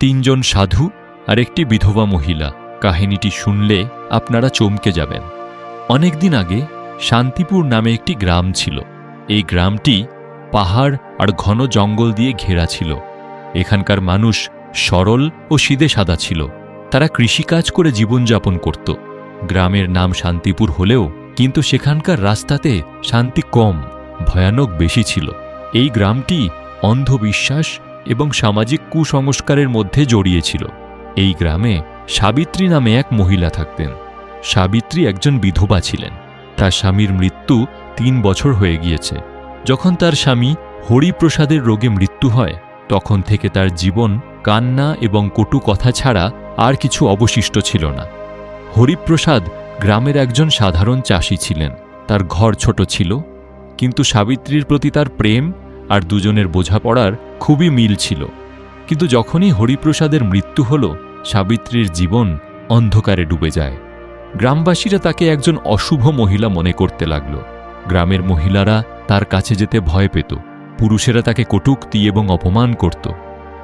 তিনজন সাধু আর একটি বিধবা মহিলা। কাহিনীটি শুনলে আপনারা চমকে যাবেন। অনেকদিন আগে শান্তিপুর নামে একটি গ্রাম ছিল। এই গ্রামটি পাহাড় আর ঘন জঙ্গল দিয়ে ঘেরা ছিল। এখানকার মানুষ সরল ও সিদে সাদা ছিল। তারা কৃষিকাজ করে জীবনযাপন করত। গ্রামের নাম শান্তিপুর হলেও কিন্তু সেখানকার রাস্তাতে শান্তি কম, ভয়ানক বেশি ছিল। এই গ্রামটি অন্ধবিশ্বাস এবং সামাজিক কুসংস্কারের মধ্যে জড়িয়েছিল এই গ্রামে সাবিত্রী নামে এক মহিলা থাকতেন। সাবিত্রী একজন বিধবা ছিলেন। তার স্বামীর মৃত্যু তিন বছর হয়ে গিয়েছে। যখন তার স্বামী হরিপ্রসাদের রোগে মৃত্যু হয়, তখন থেকে তার জীবন কান্না এবং কটু কথা ছাড়া আর কিছু অবশিষ্ট ছিল না। হরিপ্রসাদ গ্রামের একজন সাধারণ চাষি ছিলেন। তার ঘর ছোট ছিল, কিন্তু সাবিত্রীর প্রতি তার প্রেম আর দুজনের বোঝাপড়ার খুবই মিল ছিল। কিন্তু যখনই হরিপ্রসাদের মৃত্যু হল, সাবিত্রীর জীবন অন্ধকারে ডুবে যায়। গ্রামবাসীরা তাকে একজন অশুভ মহিলা মনে করতে লাগল। গ্রামের মহিলারা তার কাছে যেতে ভয় পেত। পুরুষেরা তাকে কটুক্তি এবং অপমান করত।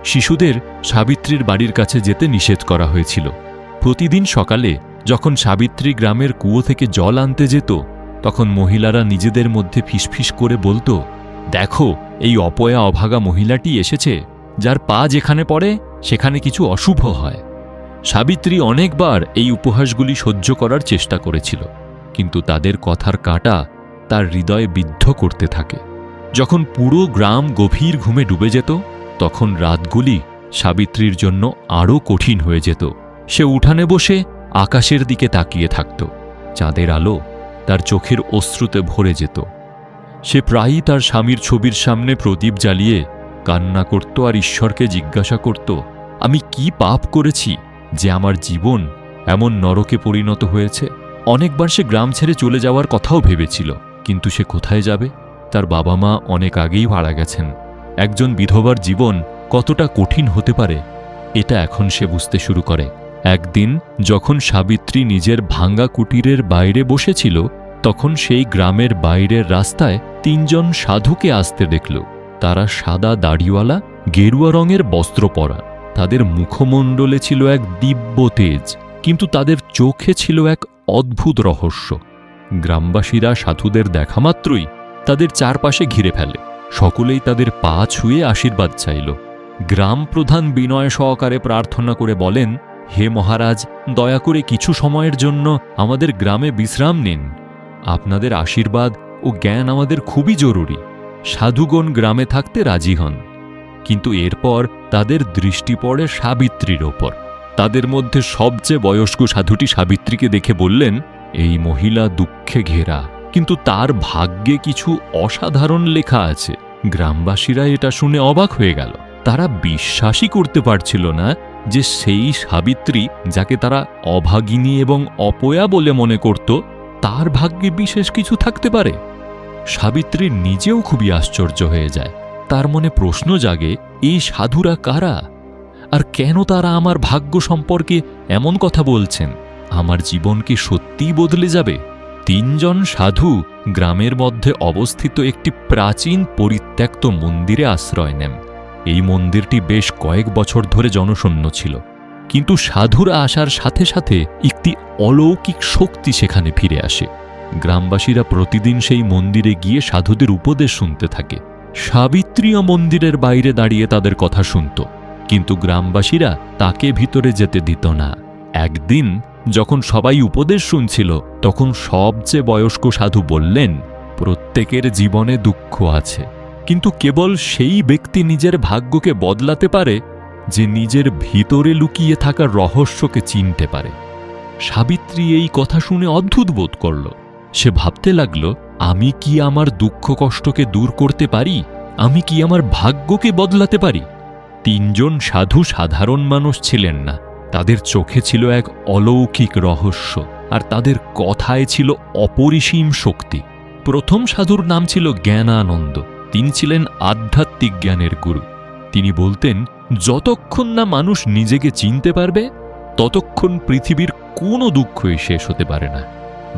শিশুদের সাবিত্রীর বাড়ির কাছে যেতে নিষেধ করা হয়েছিল। প্রতিদিন সকালে যখন সাবিত্রী গ্রামের কুয়ো থেকে জল আনতে যেত, তখন মহিলারা নিজেদের মধ্যে ফিসফিস করে বলতো দেখো, এই অপয়া অভাগা মহিলাটি এসেছে, যার পা যেখানে পড়ে, সেখানে কিছু অশুভ হয়। সাবিত্রী অনেকবার এই উপহাসগুলি সহ্য করার চেষ্টা করেছিল, কিন্তু তাদের কথার কাঁটা তার হৃদয়ে বিদ্ধ করতে থাকে। যখন পুরো গ্রাম গভীর ঘুমে ডুবে যেত, তখন রাতগুলি সাবিত্রীর জন্য আরও কঠিন হয়ে যেত। সে উঠানে বসে আকাশের দিকে তাকিয়ে থাকত, চাঁদের আলো তার চোখের অশ্রুতে ভরে যেত। সে প্রায়ই তার স্বামীর ছবির সামনে প্রদীপ জ্বালিয়ে কান্না করত আর ঈশ্বরকে জিজ্ঞাসা করত, আমি কি পাপ করেছি যে আমার জীবন এমন নরকে পরিণত হয়েছে? অনেকবার সে গ্রাম ছেড়ে চলে যাওয়ার কথাও ভেবেছিল, কিন্তু সে কোথায় যাবে? তার বাবা মা অনেক আগেই মারা গেছেন। একজন বিধবার জীবন কতটা কঠিন হতে পারে, এটা এখন সে বুঝতে শুরু করে। একদিন যখন সাবিত্রী নিজের ভাঙ্গা কুটিরের বাইরে বসেছিল তখন সেই গ্রামের বাইরের রাস্তায় তিনজন সাধুকে আসতে দেখল। তারা সাদা দাড়িওয়ালা, গেরুয়া রঙের বস্ত্র পরা। তাদের মুখমণ্ডলে ছিল এক দিব্য তেজ, কিন্তু তাদের চোখে ছিল এক অদ্ভুত রহস্য। গ্রামবাসীরা সাধুদের দেখা মাত্রই তাদের চারপাশে ঘিরে ফেলে। সকলেই তাদের পা ছুঁয়ে আশীর্বাদ চাইল। গ্রাম প্রধান বিনয় সহকারে প্রার্থনা করে বলেন, হে মহারাজ, দয়া করে কিছু সময়ের জন্য আমাদের গ্রামে বিশ্রাম নিন। আপনাদের আশীর্বাদ ও জ্ঞান আমাদের খুবই জরুরি। সাধুগণ গ্রামে থাকতে রাজি হন। কিন্তু এরপর তাদের দৃষ্টি পড়ে সাবিত্রীর ওপর। তাদের মধ্যে সবচেয়ে বয়স্ক সাধুটি সাবিত্রীকে দেখে বললেন, এই মহিলা দুঃখে ঘেরা। কিন্তু তার ভাগ্যে কিছু অসাধারণ লেখা আছে। গ্রামবাসীরা এটা শুনে অবাক হয়ে গেল। তারা বিশ্বাসই করতে পারছিল না যে সেই সাবিত্রী যাকে তারা অভাগিনী এবং অপয়া বলে মনে করত তার ভাগ্যে বিশেষ কিছু থাকতে পারে। সাবিত্রী নিজেও খুবই আশ্চর্য হয়ে যায়। তার মনে প্রশ্ন জাগে, এই সাধুরা কারা? আর কেন তারা আমার ভাগ্য সম্পর্কে এমন কথা বলছেন? আমার জীবন কি সত্যিই বদলে যাবে? তিনজন সাধু গ্রামের মধ্যে অবস্থিত একটি প্রাচীন পরিত্যক্ত মন্দিরে আশ্রয় নেন। এই মন্দিরটি বেশ কয়েক বছর ধরে জনশূন্য ছিল। কিন্তু সাধুরা আসার সাথে সাথে একটি অলৌকিক শক্তি সেখানে ফিরে আসে। গ্রামবাসীরা প্রতিদিন সেই মন্দিরে গিয়ে সাধুদের উপদেশ শুনতে থাকে। সাবিত্রীয় মন্দিরের বাইরে দাঁড়িয়ে তাদের কথা শুনত, কিন্তু গ্রামবাসীরা তাকে ভিতরে যেতে দিত না। একদিন যখন সবাই উপদেশ শুনছিল, তখন সবচেয়ে বয়স্ক সাধু বললেন, প্রত্যেকের জীবনে দুঃখ আছে, কিন্তু কেবল সেই ব্যক্তি নিজের ভাগ্যকে বদলাতে পারে যে নিজের ভিতরে লুকিয়ে থাকা রহস্যকে চিনতে পারে। সাবিত্রী এই কথা শুনে অদ্ভুত বোধ করল। সে ভাবতে লাগল, আমি কি আমার দুঃখ কষ্টকে দূর করতে পারি? আমি কি আমার ভাগ্যকে বদলাতে পারি? তিনজন সাধু সাধারণ মানুষ ছিলেন না। তাদের চোখে ছিল এক অলৌকিক রহস্য, আর তাদের কথায় ছিল অপরিসীম শক্তি। প্রথম সাধুর নাম ছিল জ্ঞানানন্দ। তিনি ছিলেন আধ্যাত্মিক জ্ঞানের গুরু। তিনি বলতেন যতক্ষণ না মানুষ নিজেকে চিনতে পারবে, ততক্ষণ পৃথিবীর কোনো দুঃখই শেষ হতে পারে না।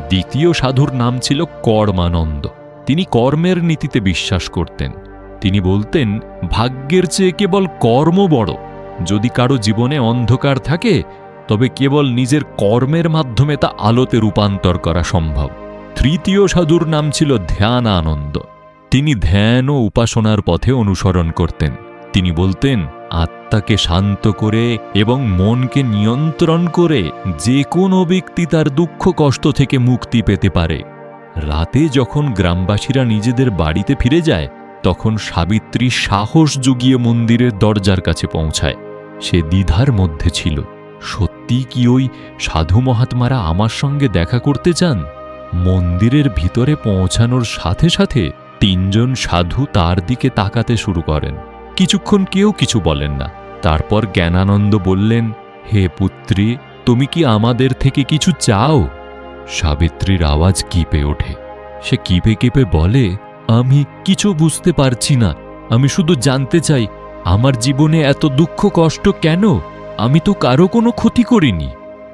দ্বিতীয় সাধুর নাম ছিল কর্মানন্দ। তিনি কর্মের নীতিতে বিশ্বাস করতেন। তিনি বলতেন, ভাগ্যের চেয়ে কেবল কর্ম বড়। যদি কারও জীবনে অন্ধকার থাকে, তবে কেবল নিজের কর্মের মাধ্যমে তা আলোতে রূপান্তর করা সম্ভব। তৃতীয় সাধুর নাম ছিল ধ্যান আনন্দ তিনি ধ্যান ও উপাসনার পথে অনুসরণ করতেন। তিনি বলতেন আত্মাকে শান্ত করে এবং মনকে নিয়ন্ত্রণ করে যে কোনো ব্যক্তি তার দুঃখ কষ্ট থেকে মুক্তি পেতে পারে। রাতে যখন গ্রামবাসীরা নিজেদের বাড়িতে ফিরে যায়, তখন সাবিত্রী সাহস জুগিয়ে মন্দিরের দরজার কাছে পৌঁছায়। সে দ্বিধার মধ্যে ছিল। সত্যি কি ওই সাধু মহাত্মারা আমার সঙ্গে দেখা করতে চান? মন্দিরের ভিতরে পৌঁছানোর সাথে সাথে তিনজন সাধু তার দিকে তাকাতে শুরু করেন। কিছুক্ষণ কেউ কিছু বলেন না। তারপর জ্ঞানানন্দ বললেন, হে পুত্রী, তুমি কি আমাদের থেকে কিছু চাও? সাবিত্রীর আওয়াজ কিপে ওঠে। সে কিপে কেঁপে বলে, আমি কিছু বুঝতে পারছি না। আমি শুধু জানতে চাই, আমার জীবনে এত দুঃখ কষ্ট কেন? আমি তো কারও কোনো ক্ষতি করিনি।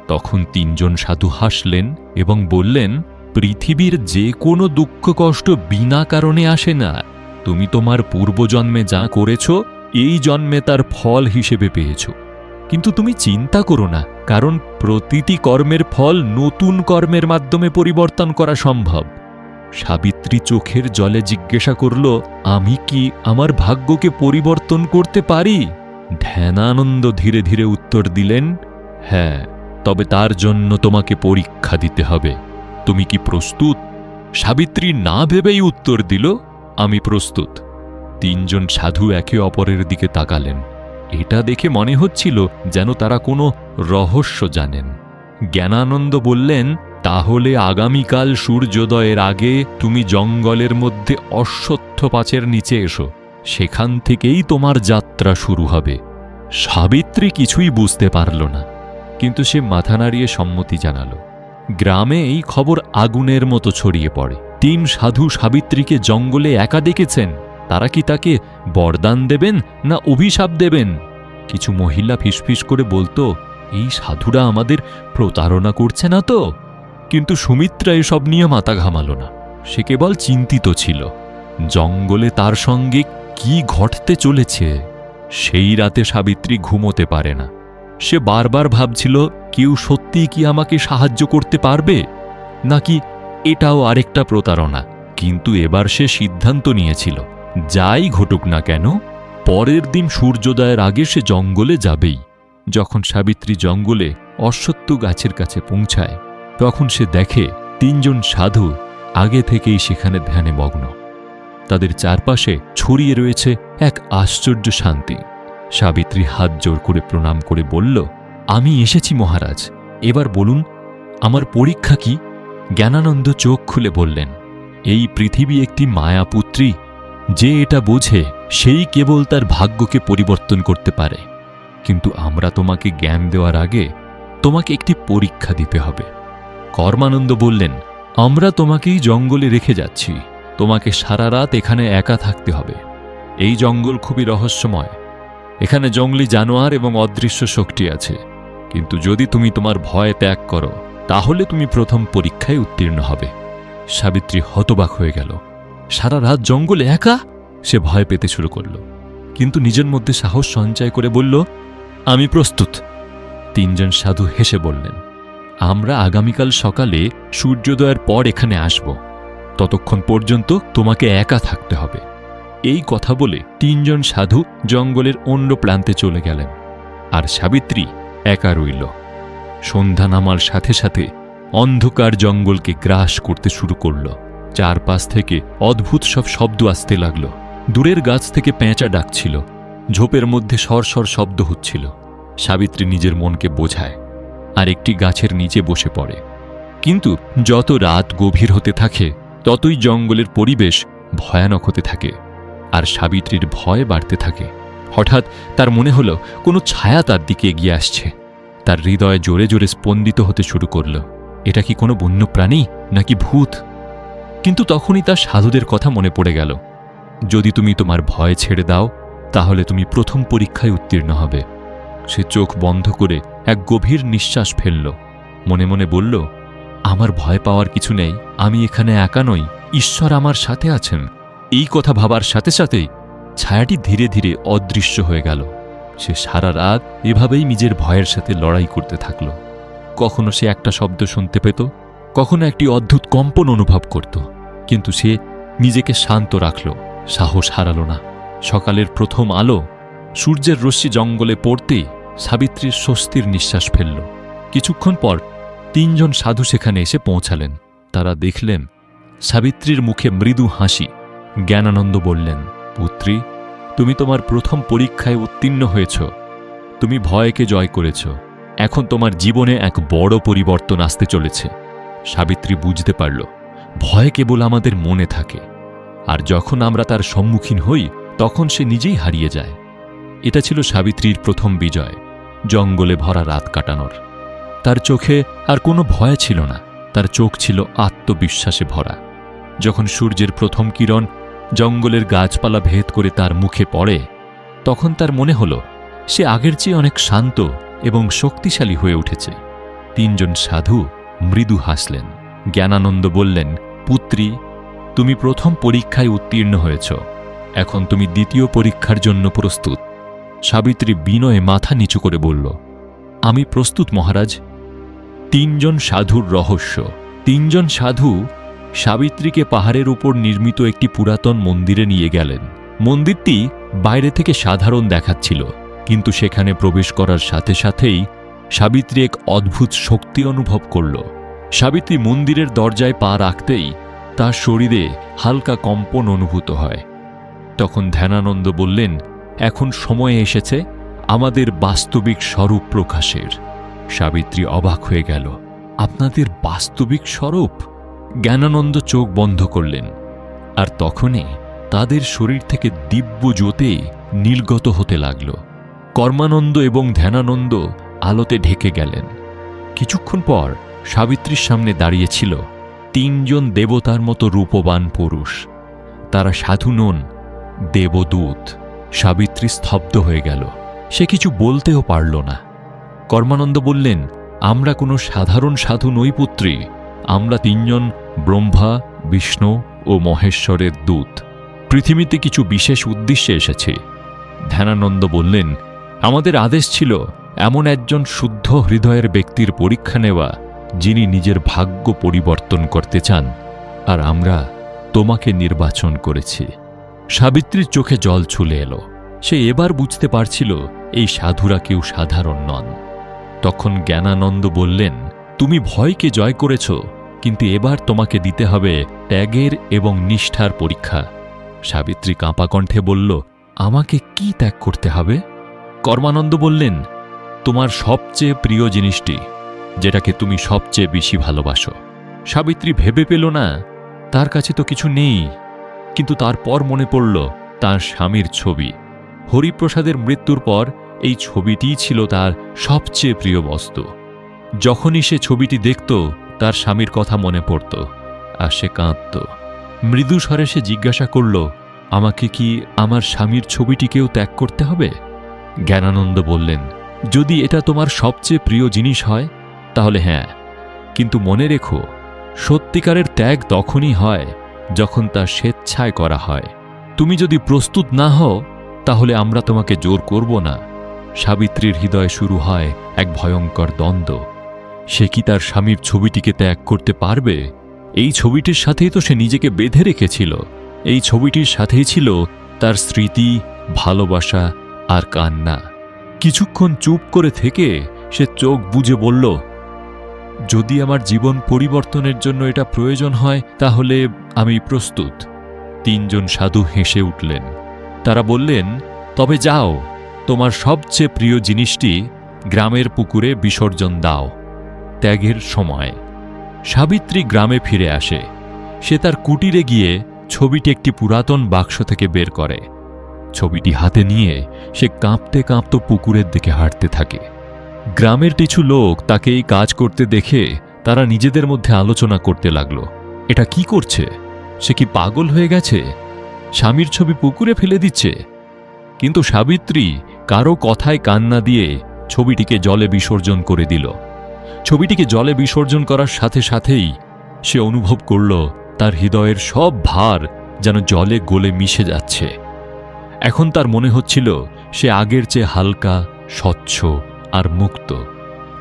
তখন তিনজন সাধু হাসলেন এবং বললেন, পৃথিবীর যে কোনো দুঃখ কষ্ট বিনা কারণে আসে না। তুমি তোমার পূর্বজন্মে যা করেছ, এই জন্মে তার ফল হিসেবে পেয়েছ। কিন্তু তুমি চিন্তা করো না, কারণ প্রতিটি কর্মের ফল নতুন কর্মের মাধ্যমে পরিবর্তন করা সম্ভব। সাবিত্রী চোখের জলে জিজ্ঞাসা করল, আমি কি আমার ভাগ্যকে পরিবর্তন করতে পারি? ধ্যানানন্দ ধীরে ধীরে উত্তর দিলেন হ্যাঁ তবে তার জন্য তোমাকে পরীক্ষা দিতে হবে। তুমি কি প্রস্তুত? সাবিত্রী না ভেবেই উত্তর দিল আমি প্রস্তুত। তিনজন সাধু একে অপরের দিকে তাকালেন। এটা দেখে মনে হচ্ছিল যেন তারা কোনো রহস্য জানেন। জ্ঞানানন্দ বললেন, তাহলে আগামীকাল সূর্যোদয়ের আগে তুমি জঙ্গলের মধ্যে অশ্বত্থ পাচের নিচে এসো। সেখান থেকেই তোমার যাত্রা শুরু হবে। সাবিত্রী কিছুই বুঝতে পারল না, কিন্তু সে মাথা নাড়িয়ে সম্মতি জানাল। গ্রামে এই খবর আগুনের মতো ছড়িয়ে পড়ে। তিন সাধু সাবিত্রীকে জঙ্গলে একা দেখেছেন তারা কি তাকে বরদান দেবেন না অভিশাপ দেবেন? কিছু মহিলা ফিসফিস করে বলতো, এই সাধুরা আমাদের প্রতারণা করছে না তো? কিন্তু সুমিত্রা এসব নিয়ে মাথা ঘামালো না। সে কেবল চিন্তিত ছিল, জঙ্গলে তার সঙ্গে কি ঘটতে চলেছে? সেই রাতে সাবিত্রী ঘুমোতে পারে না। সে বারবার ভাবছিল, কেউ সত্যিই কি আমাকে সাহায্য করতে পারবে? নাকি এটাও আরেকটা প্রতারণা। কিন্তু এবার সে সিদ্ধান্ত নিয়েছিল, যাই ঘটুক না কেন, পরের দিন সূর্যোদয়ের আগে সে জঙ্গলে যাবেই। যখন সাবিত্রী জঙ্গলে অশ্বত্থ গাছের কাছে পৌঁছায়, তখন সে দেখে তিনজন সাধু আগে থেকেই সেখানে ধ্যানে মগ্ন। তাদের চারপাশে ছড়িয়ে রয়েছে এক আশ্চর্য শান্তি। সাবিত্রী হাত জোর করে প্রণাম করে বলল, আমি এসেছি মহারাজ। এবার বলুন, আমার পরীক্ষা কি? জ্ঞানানন্দ চোখ খুলে বললেন, এই পৃথিবী একটি মায়াপুত্রী যে এটা বোঝে, সেই কেবল তার ভাগ্যকে পরিবর্তন করতে পারে। কিন্তু আমরা তোমাকে জ্ঞান দেওয়ার আগে তোমাকে একটি পরীক্ষা দিতে হবে। কর্মানন্দ বললেন, আমরা তোমাকেই জঙ্গলে রেখে যাচ্ছি। তোমাকে সারা রাত এখানে একা থাকতে হবে। এই জঙ্গল খুবই রহস্যময়। এখানে জঙ্গলি জানোয়ার এবং অদৃশ্য শক্তি আছে। কিন্তু যদি তুমি তোমার ভয় ত্যাগ করো তাহলে তুমি প্রথম পরীক্ষায় উত্তীর্ণ হবে। সাবিত্রী হতবাক হয়ে গেল। সারা রাত জঙ্গলে একা? সে ভয় পেতে শুরু করল। কিন্তু নিজের মধ্যে সাহস সঞ্চয় করে বলল, আমি প্রস্তুত। তিনজন সাধু হেসে বললেন, আমরা আগামীকাল সকালে সূর্যোদয়ের পর এখানে আসব। ততক্ষণ পর্যন্ত তোমাকে একা থাকতে হবে। এই কথা বলে তিনজন সাধু জঙ্গলের অন্য প্রান্তে চলে গেলেন। আর সাবিত্রী একা রইল। সন্ধ্যা নামার সাথে সাথে অন্ধকার জঙ্গলকে গ্রাস করতে শুরু করল। চারপাশ থেকে অদ্ভুত সব শব্দ আসতে লাগল। দূরের গাছ থেকে পেঁচা ডাকছিল। ঝোপের মধ্যে সরসর শব্দ হচ্ছিল। সাবিত্রী নিজের মনকে বোঝায়, আর একটি গাছের নিচে বসে পড়ে। কিন্তু যত রাত গভীর হতে থাকে, ততই জঙ্গলের পরিবেশ ভয়ানক হতে থাকে, আর সাবিত্রীর ভয় বাড়তে থাকে। হঠাৎ তার মনে হলো, কোনো ছায়া তার দিকে এগিয়ে আসছে। তার হৃদয় জোরে জোরে স্পন্দিত হতে শুরু করল। এটা কি কোনো বন্য প্রাণী নাকি ভূত? কিন্তু তখনই তার সাধুদের কথা মনে পড়ে গেল। যদি তুমি তোমার ভয় ছেড়ে দাও, তাহলে তুমি প্রথম পরীক্ষায় উত্তীর্ণ হবে। সে চোখ বন্ধ করে এক গভীর নিঃশ্বাস ফেলল। মনে মনে বলল, আমার ভয় পাওয়ার কিছু নেই, আমি এখানে একা নই, ঈশ্বর আমার সাথে আছেন। এই কথা ভাবার সাথে সাথেই ছায়াটি ধীরে ধীরে অদৃশ্য হয়ে গেল। সে সারা রাত এভাবেই নিজের ভয়ের সাথে লড়াই করতে থাকল। কখনো সে একটা শব্দ শুনতে পেত, কখনো একটি অদ্ভুত কম্পন অনুভব করত, কিন্তু সে নিজেকে শান্ত রাখল, সাহস হারালো না। সকালের প্রথম আলো সূর্যের রশ্মি জঙ্গলে পড়তেই সাবিত্রীর স্বস্তির নিঃশ্বাস ফেলল। কিছুক্ষণ পর তিনজন সাধু সেখানে এসে পৌঁছালেন। তারা দেখলেন সাবিত্রীর মুখে মৃদু হাসি। জ্ঞানানন্দ বললেন, পুত্রী তুমি তোমার প্রথম পরীক্ষায় উত্তীর্ণ হয়েছ। তুমি ভয়কে জয় করেছ। এখন তোমার জীবনে এক বড় পরিবর্তন আসতে চলেছে। সাবিত্রী বুঝতে পারল, ভয় কেবল আমাদের মনে থাকে। আর যখন আমরা তার সম্মুখীন হই, তখন সে নিজেই হারিয়ে যায়। এটা ছিল সাবিত্রীর প্রথম বিজয়, জঙ্গলে ভরা রাত কাটানোর। তার চোখে আর কোনো ভয় ছিল না। তার চোখ ছিল আত্মবিশ্বাসে ভরা। যখন সূর্যের প্রথম কিরণ জঙ্গলের গাছপালা ভেদ করে তার মুখে পড়ে, তখন তার মনে হল, সে আগের চেয়ে অনেক শান্ত এবং শক্তিশালী হয়ে উঠেছে। তিনজন সাধু মৃদু হাসলেন। জ্ঞানানন্দ বললেন, পুত্রী, তুমি প্রথম পরীক্ষায় উত্তীর্ণ হয়েছ। এখন তুমি দ্বিতীয় পরীক্ষার জন্য প্রস্তুত। সাবিত্রী বিনয়ে মাথা নিচু করে বলল, আমি প্রস্তুত, মহারাজ। তিনজন সাধুর রহস্য। তিনজন সাধু সাবিত্রীকে পাহাড়ের উপর নির্মিত একটি পুরাতন মন্দিরে নিয়ে গেলেন। মন্দিরটি বাইরে থেকে সাধারণ দেখাচ্ছিল, কিন্তু সেখানে প্রবেশ করার সাথে সাথেই সাবিত্রী এক অদ্ভুত শক্তি অনুভব করল। সাবিত্রী মন্দিরের দরজায় পা রাখতেই তার শরীরে হালকা কম্পন অনুভূত হয়। তখন ধ্যানানন্দ বললেন, এখন সময় এসেছে আমাদের বাস্তবিক স্বরূপ প্রকাশের। সাবিত্রী অবাক হয়ে গেল, আপনাদের বাস্তবিক স্বরূপ? জ্ঞানানন্দ চোখ বন্ধ করলেন, আর তখনই তাদের শরীর থেকে দিব্য জ্যোতে নীলগত হতে লাগল। কর্মানন্দ এবং ধ্যানানন্দ আলোতে ঢেকে গেলেন। কিছুক্ষণ পর সাবিত্রীর সামনে দাঁড়িয়েছিল তিনজন দেবতার মতো রূপবান পুরুষ। তারা সাধু নন, দেবদূত। সাবিত্রী স্তব্ধ হয়ে গেল। সে কিছু বলতেও পারল না। কর্মানন্দ বললেন, আমরা কোনো সাধারণ সাধু নই পুত্রী। আমরা তিনজন ব্রহ্মা, বিষ্ণু ও মহেশ্বরের দূত। পৃথিবীতে কিছু বিশেষ উদ্দেশ্যে এসেছে। ধ্যানানন্দ বললেন, আমাদের আদেশ ছিল এমন একজন শুদ্ধ হৃদয়ের ব্যক্তির পরীক্ষা নেওয়া, যিনি নিজের ভাগ্য পরিবর্তন করতে চান, আর আমরা তোমাকে নির্বাচন করেছি। সাবিত্রীর চোখে জল ছুলে এলো। সে এবার বুঝতে পারছিল, এই সাধুরা কেউ সাধারণ নন। তখন জ্ঞানানন্দ বললেন তুমি ভয়কে জয় করেছ, কিন্তু এবার তোমাকে দিতে হবে ত্যাগের এবং নিষ্ঠার পরীক্ষা। সাবিত্রী কাঁপা কণ্ঠে বলল, আমাকে কি ত্যাগ করতে হবে? কর্মানন্দ বললেন, তোমার সবচেয়ে প্রিয় জিনিসটি, যেটাকে তুমি সবচেয়ে বেশি ভালোবাসো। সাবিত্রী ভেবে পেল না, তার কাছে তো কিছু নেই। কিন্তু তারপর মনে পড়ল, তার স্বামীর ছবি। হরিপ্রসাদের মৃত্যুর পর এই ছবিটিই ছিল তার সবচেয়ে প্রিয় বস্তু। যখনই সে ছবিটি দেখত, তার স্বামীর কথা মনে পড়ত, আর সে কাঁদত। মৃদু স্বরে সে জিজ্ঞাসা করল, আমাকে কি আমার স্বামীর ছবিটিকেও ত্যাগ করতে হবে? জ্ঞানানন্দ বললেন, যদি এটা তোমার সবচেয়ে প্রিয় জিনিস হয়, তাহলে হ্যাঁ। কিন্তু মনে রেখো, সত্যিকারের ত্যাগ তখনই হয় যখন তা স্বেচ্ছায় করা হয়। তুমি যদি প্রস্তুত না হও, তাহলে আমরা তোমাকে জোর করব না। সাবিত্রীর হৃদয়ে শুরু হয় এক ভয়ঙ্কর দ্বন্দ্ব। সে কি তার স্বামীর ছবিটিকে ত্যাগ করতে পারবে? এই ছবিটির সাথেই তো সে নিজেকে বেঁধে রেখেছিল। এই ছবিটির সাথেই ছিল তার স্মৃতি, ভালোবাসা আর কান্না। কিছুক্ষণ চুপ করে থেকে সে চোখ বুজে বলল, যদি আমার জীবন পরিবর্তনের জন্য এটা প্রয়োজন হয়, তাহলে আমি প্রস্তুত। তিনজন সাধু হেসে উঠলেন। তারা বললেন, তবে যাও, তোমার সবচেয়ে প্রিয় জিনিসটি গ্রামের পুকুরে বিসর্জন দাও। ত্যাগের সময়। সাবিত্রী গ্রামে ফিরে আসে। সে তার কুটিরে গিয়ে ছবিটি একটি পুরাতন বাক্স থেকে বের করে। ছবিটি হাতে নিয়ে সে কাঁপতে কাঁপতে পুকুরের দিকে হাঁটতে থাকে। গ্রামের কিছু লোক তাকে এই কাজ করতে দেখে তারা নিজেদের মধ্যে আলোচনা করতে লাগল। এটা কি করছে? সে কি পাগল হয়ে গেছে? স্বামীর ছবি পুকুরে ফেলে দিচ্ছে? কিন্তু সাবিত্রী কারও কথায় কান্না দিয়ে ছবিটিকে জলে বিসর্জন করে দিল। ছবিটিকে জলে বিসর্জন করার সাথে সাথেই সে অনুভব করল তার হৃদয়ের সব ভার যেন জলে গলে মিশে যাচ্ছে। এখন তার মনে হচ্ছিল সে আগের চেয়ে হালকা, স্বচ্ছ আর মুক্ত।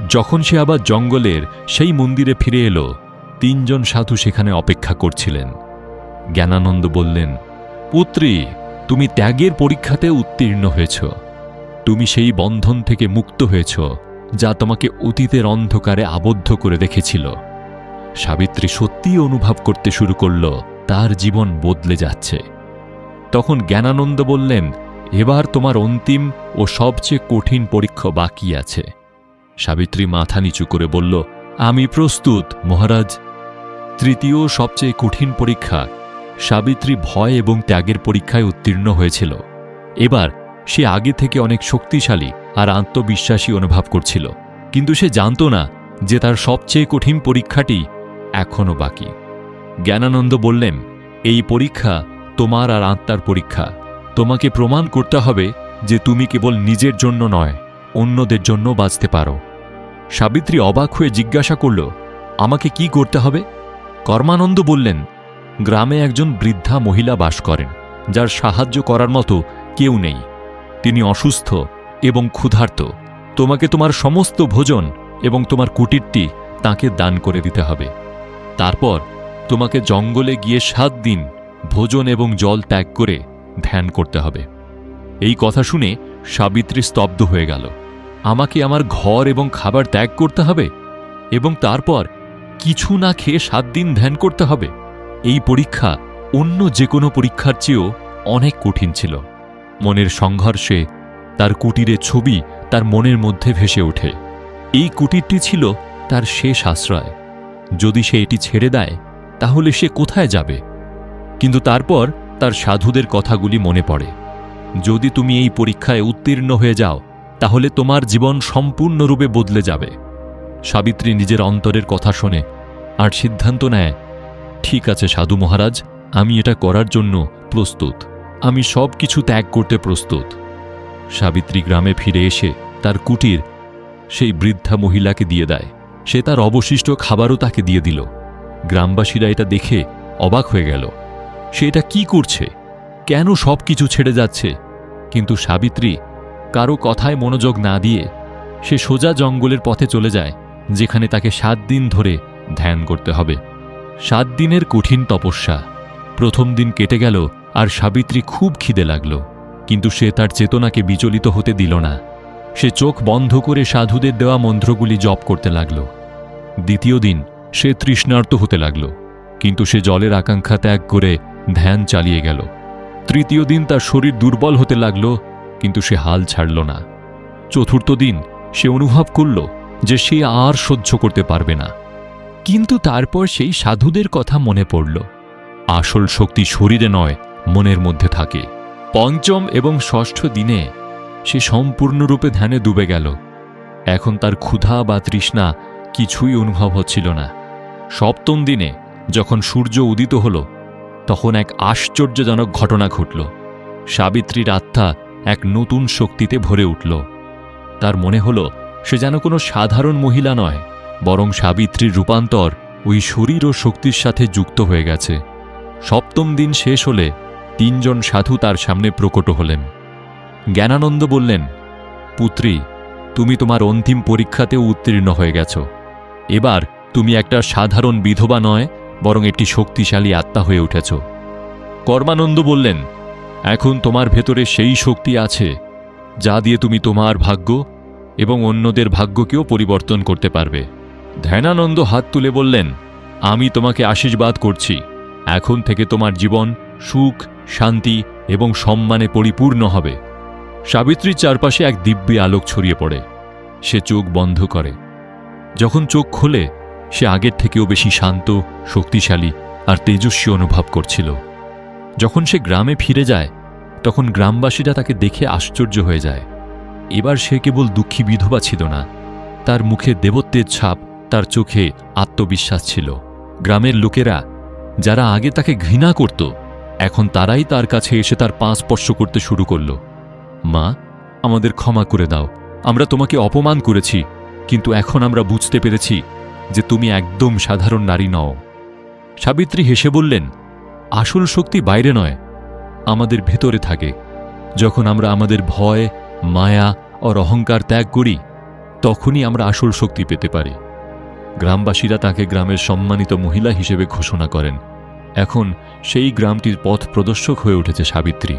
যখন সে আবার জঙ্গলের সেই মন্দিরে ফিরে এলো, তিনজন সাধু সেখানে অপেক্ষা করছিলেন। জ্ঞানানন্দ বললেন, পুত্রী, তুমি ত্যাগের পরীক্ষাতে উত্তীর্ণ হয়েছ। তুমি সেই বন্ধন থেকে মুক্ত হয়েছ। যা তোমাকে অতীতের অন্ধকারে আবদ্ধ করে রেখেছিল। সাবিত্রী সত্যিই অনুভব করতে শুরু করল, তার জীবন বদলে যাচ্ছে। তখন জ্ঞানানন্দ বললেন, এবার তোমার অন্তিম ও সবচেয়ে কঠিন পরীক্ষা বাকি আছে। সাবিত্রী মাথা নিচু করে বলল, আমি প্রস্তুত, মহারাজ। তৃতীয় সবচেয়ে কঠিন পরীক্ষা, সাবিত্রী ভয় এবং ত্যাগের পরীক্ষায় উত্তীর্ণ হয়েছিল। এবার সে আগে থেকে অনেক শক্তিশালী আর আত্মবিশ্বাসী অনুভব করছিল, কিন্তু সে জানত না যে তার সবচেয়ে কঠিন পরীক্ষাটি এখনও বাকি। জ্ঞানানন্দ বললেন, এই পরীক্ষা তোমার আর আত্মার পরীক্ষা। তোমাকে প্রমাণ করতে হবে যে তুমি কেবল নিজের জন্য নয়, অন্যদের জন্য বাঁচতে পারো। সাবিত্রী অবাক হয়ে জিজ্ঞাসা করল, আমাকে কি করতে হবে? কর্মানন্দ বললেন, গ্রামে একজন বৃদ্ধা মহিলা বাস করেন, যার সাহায্য করার মতো কেউ নেই। তিনি অসুস্থ এবং ক্ষুধার্ত। তোমাকে তোমার সমস্ত ভোজন এবং তোমার কুটিরটি তাকে দান করে দিতে হবে। তারপর তোমাকে জঙ্গলে গিয়ে সাত দিন ভোজন এবং জল ত্যাগ করে ধ্যান করতে হবে। এই কথা শুনে সাবিত্রী স্তব্ধ হয়ে গেল। আমাকে আমার ঘর এবং খাবার ত্যাগ করতে হবে এবং তারপর কিছু না খেয়ে সাত দিন ধ্যান করতে হবে। এই পরীক্ষা অন্য যে কোনো পরীক্ষার চেয়েও অনেক কঠিন ছিল। মনের সংঘর্ষে তার কুটিরের ছবি তার মনের মধ্যে ভেসে ওঠে। এই কুটিরটি ছিল তার শেষ আশ্রয়। যদি সে এটি ছেড়ে দেয়, তাহলে সে কোথায় যাবে? কিন্তু তারপর তার সাধুদের কথাগুলি মনে পড়ে। যদি তুমি এই পরীক্ষায় উত্তীর্ণ হয়ে যাও, তাহলে তোমার জীবন সম্পূর্ণরূপে বদলে যাবে। সাবিত্রী নিজের অন্তরের কথা শোনে আর সিদ্ধান্ত নেয়, ঠিক আছে সাধু মহারাজ, আমি এটা করার জন্য প্রস্তুত। আমি সব কিছু ত্যাগ করতে প্রস্তুত। সাবিত্রী গ্রামে ফিরে এসে তার কুটির সেই বৃদ্ধা মহিলাকে দিয়ে দেয়। সে তার অবশিষ্ট খাবারও তাকে দিয়ে দিল। গ্রামবাসীরা এটা দেখে অবাক হয়ে গেল। সে এটা কি করছে? কেন সব কিছু ছেড়ে যাচ্ছে? কিন্তু সাবিত্রী কারও কথায় মনোযোগ না দিয়ে সে সোজা জঙ্গলের পথে চলে যায়, যেখানে তাকে সাত দিন ধরে ধ্যান করতে হবে। সাত দিনের কঠিন তপস্যা। প্রথম দিন কেটে গেল আর সাবিত্রী খুব খিদে লাগল। কিন্তু সে তার চেতনাকে বিচলিত হতে দিল না। সে চোখ বন্ধ করে সাধুদের দেওয়া মন্ত্রগুলি জপ করতে লাগল। দ্বিতীয় দিন সে তৃষ্ণার্ত হতে লাগল, কিন্তু সে জলের আকাঙ্ক্ষা ত্যাগ করে ধ্যান চালিয়ে গেল। তৃতীয় দিন তার শরীর দুর্বল হতে লাগল, কিন্তু সে হাল ছাড়ল না। চতুর্থ দিন সে অনুভব করল যে সে আর সহ্য করতে পারবে না। কিন্তু তারপর সেই সাধুদের কথা মনে পড়ল। আসল শক্তি শরীরে নয়, মনের মধ্যে থাকে। পঞ্চম এবং ষষ্ঠ দিনে সে সম্পূর্ণরূপে ধ্যানে ডুবে গেল। এখন তার ক্ষুধা বা তৃষ্ণা কিছুই অনুভব হচ্ছিল না। সপ্তম দিনে যখন সূর্য উদিত হল, তখন এক আশ্চর্যজনক ঘটনা ঘটল। সাবিত্রীর আত্মা এক নতুন শক্তিতে ভরে উঠল। তার মনে হল, সে যেন কোনো সাধারণ মহিলা নয়, বরং সাবিত্রীর রূপান্তর ওই শরীর ও শক্তির সাথে যুক্ত হয়ে গেছে। সপ্তম দিন শেষ হলে তিনজন সাধু তার সামনে প্রকট হলেন। জ্ঞানানন্দ বললেন, পুত্রী, তুমি তোমার অন্তিম পরীক্ষাতেও উত্তীর্ণ হয়ে গেছ। এবার তুমি একটা সাধারণ বিধবা নয়, বরং একটি শক্তিশালী আত্মা হয়ে উঠেছ। কর্মানন্দ বললেন, এখন তোমার ভেতরে সেই শক্তি আছে, যা দিয়ে তুমি তোমার ভাগ্য এবং অন্যদের ভাগ্যকেও পরিবর্তন করতে পারবে। ধ্যানানন্দ হাত তুলে বললেন, আমি তোমাকে আশীর্বাদ করছি। এখন থেকে তোমার জীবন সুখ, শান্তি এবং সম্মানে পরিপূর্ণ হবে। সাবিত্রীর চারপাশে এক দিব্যি আলোক ছড়িয়ে পড়ে। সে চোখ বন্ধ করে। যখন চোখ খোলে, সে আগের থেকেও বেশি শান্ত, শক্তিশালী আর তেজস্বী অনুভব করছিল। যখন সে গ্রামে ফিরে যায়, তখন গ্রামবাসীরা তাকে দেখে আশ্চর্য হয়ে যায়। এবার সে কেবল দুঃখী বিধবা ছিল না। তার মুখে দেবত্বের ছাপ, তার চোখে আত্মবিশ্বাস ছিল। গ্রামের লোকেরা, যারা আগে তাকে ঘৃণা করত এখন তারাই তার কাছে এসে তার পা স্পর্শ করতে শুরু করল। মা, আমাদের ক্ষমা করে দাও। আমরা তোমাকে অপমান করেছি, কিন্তু এখন আমরা বুঝতে পেরেছি যে তুমি একদম সাধারণ নারী নও। সাবিত্রী হেসে বললেন, আসল শক্তি বাইরে নয়, আমাদের ভেতরে থাকে। যখন আমরা আমাদের ভয়, মায়া ও অহংকার ত্যাগ করি, তখনই আমরা আসল শক্তি পেতে পারি। গ্রামবাসীরা তাকে গ্রামের সম্মানিত মহিলা হিসেবে ঘোষণা করেন। এখন সেই গ্রামটির পথ প্রদর্শক হয়ে উঠেছে সাবিত্রী।